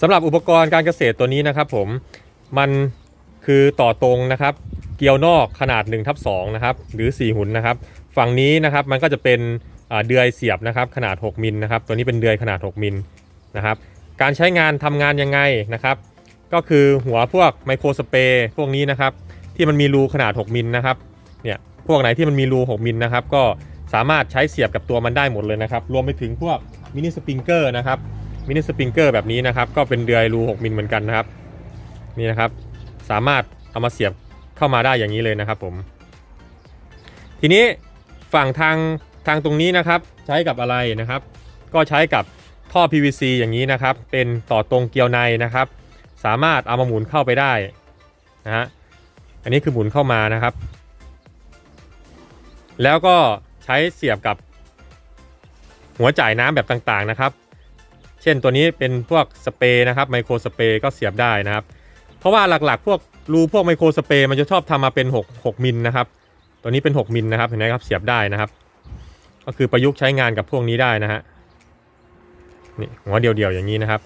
สำหรับอุปกรณ์การเกษตรตัวนี้นะครับผมมันคือต่อตรงนะครับ เกลียวนอกขนาด1ทับ2นะครับหรือ 4 หุ่นนะครับ ฝั่งนี้นะครับมันก็จะเป็นเดือยเสียบนะครับขนาด 6มิลนะครับ ตัวนี้เป็นเดือยขนาด 6มิลนะครับ การใช้งานทำงานยังไงนะครับ ก็คือหัวพวกไมโครสเปรย์พวกนี้นะครับ ที่มันมีรูขนาด 6มิลนะครับเนี่ยพวกไหนที่มันมีรู6มิลนะครับ ก็สามารถใช้เสียบกับตัวมันได้หมดเลยนะครับ รวมไปถึงพวกมินิสปริงเกอร์นะครับ มินิสปริงเกอร์แบบนี้นะครับ ก็เป็นเดือยรู 6 มิลเหมือนกันนะครับ นี่นะครับ สามารถเอามาเสียบเข้ามาได้อย่างนี้เลยนะครับผม ทีนี้ฝั่งทางทางตรงนี้นะครับ ใช้กับอะไรนะครับ ก็ใช้กับท่อ PVC อย่างนี้นะครับ เป็นต่อตรงเกลียวในนะครับ สามารถเอามาหมุนเข้าไปได้นะฮะอันนี้คือหมุนเข้ามานะครับ แล้วก็ใช้เสียบกับหัวจ่ายน้ำแบบต่างๆนะครับ ช่นตัวนี้เป็นพวกสเปรย์นะครับไมโครสเปรย์ก็เสียบได้นะครับ เพราะว่าหลักๆ พวกรูพวกไมโครสเปรย์มันจะชอบทำมาเป็น 6 6มิลนะครับ ตัวนี้เป็น 6มิลนะครับเห็นไหมครับเสียบได้นะครับ ก็คือประยุกต์ใช้งานกับพวกนี้ได้นะฮะนี่หัวเดียวๆอย่างนี้นะครับ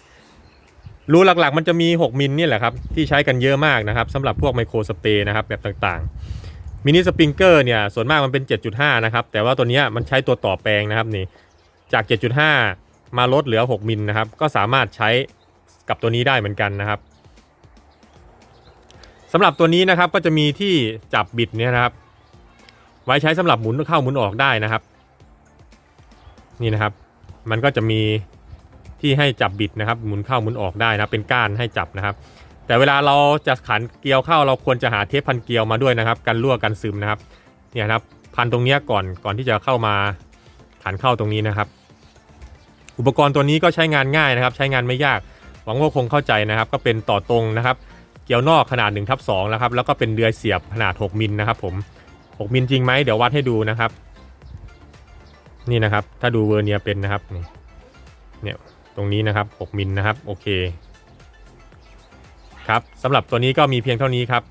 รูหลักๆ มันจะมี 6มิลนี่แหละครับที่ใช้กันเยอะมากนะครับสำหรับพวกไมโครสเปรย์นะครับแบบต่างๆมินิสปริงเกอร์เนี่ยส่วนมากมันเป็น 7.5 นะครับแต่ว่าตัวนี้มันใช้ตัวต่อแปลงนะครับนี่จาก 7.5 มาลดเหลือ 6 มิลนะครับ ก็สามารถใช้กับตัวนี้ได้เหมือนกันนะครับสำหรับตัวนี้นะครับก็จะมีที่จับบิดเนี่ยนะครับ ไว้ใช้สำหรับหมุนเข้าหมุนออกได้นะครับ นี่นะครับ มันก็จะมีที่ให้จับบิดนะครับ หมุนเข้าหมุนออกได้นะเป็นก้านให้จับนะครับ แต่เวลาเราจะขันเกลียวเข้าเราควรจะหาเทปพันเกลียวมาด้วยนะครับ กันรั่วกันซึมนะครับ เนี่ยนะครับ พันตรงนี้ก่อนก่อนที่จะเข้ามาขันเข้าตรงนี้นะครับ อุปกรณ์ตัวนี้ก็ใช้งานง่ายนะครับ ใช้งานไม่ยาก หวังว่าคงเข้าใจนะครับ ก็เป็นต่อตรงนะครับ เกลียวนอกขนาด1ทับ2นะครับ แล้วก็เป็นเดือยเสียบขนาด 6มิลนะครับ ผม 6มิลจริงไหมเดี๋ยววัดให้ดูนะครับ นี่นะครับ ถ้าดูเวอร์เนียเป็นนะครับนี่เนี่ยตรงนี้นะครับ 6มิลนะครับ โอเค ครับสำหรับตัวนี้ก็มีเพียงเท่านี้ครับ